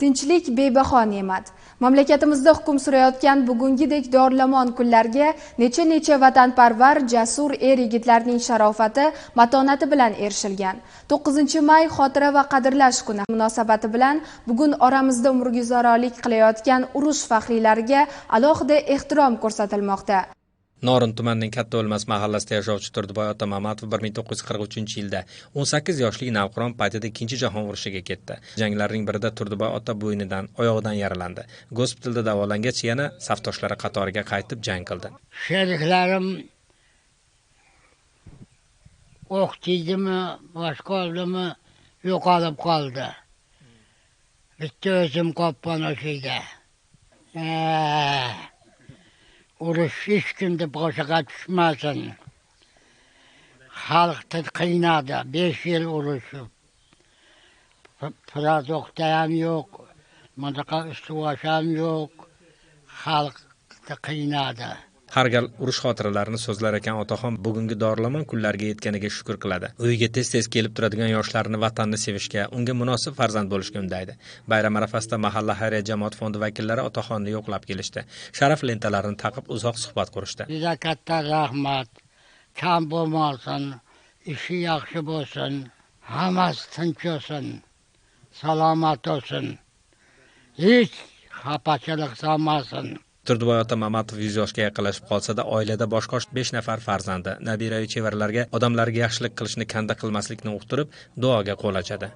Tinchlik bebaho ne'mat. Mamlakatimizda hukm surayotgan bugungidek dorilamon kunlarga necha-necha vatanparvar, jasur er-yigitlarning sharofati, matonati bilan erishilgan. 9-may xotira va qadrlash kuni munosabati bilan bugun oramizda umrguzarolik qilayotgan urush faxriylariga alohida ehtirom ko'rsatilmoqda. Norin tumanining Katta O'lmas mahallasida yashovchi Turdiboy ota Mamatov 1943-yilda 18 yoshli navqiron paytida Ikkinchi jahon urushiga ketdi. Janglarning birida Turdiboy ota bo'ynidan, oyog'idan yaralandi. Gospitalda davolangach yana safdoshlari qatoriga qaytib jang qildi. Sheriklarim o'q tegdimi boshqa oldimi yo'qolib qoldi. Bitta o'zim qolibman o'sha yerda. uruş hiç kimde boşağa düşmesin. Halktı kıynadı, beş yıl uğraşıp. Pradoktayan yok, mıntıka üstü yok, halktı kıynadı. Har gal urush xotiralarini so'zlar ekan otaxon bugungi dorilamon kunlarga yetganiga shukur qiladi. Uyiga tez-tez kelib turadigan yoshlarni vatanni sevishga, unga munosib farzand bo'lishga undaydi. Bayram arafasida mahalla xayriya jamoat fondi vakillari otaxonni yo'qlab kelishdi. Sharaf lentalarini taqib uzoq suhbat qurishdi. juda katta rahmat kam bo'lmasin ishi yaxshi bo'lsin hammasi tinch bo'lsin salomat bo'lsin hech xafachilik solmasin Turdiboy ota Mamatov yuz yoshga yaqinlashib qolsa-da, oilada boshqa 5 nafar farzandi, nabira chevaralarga odamlarga yaxshilik qilishni kanda qilmaslikni uqtirib, duoga qo'l ochadi.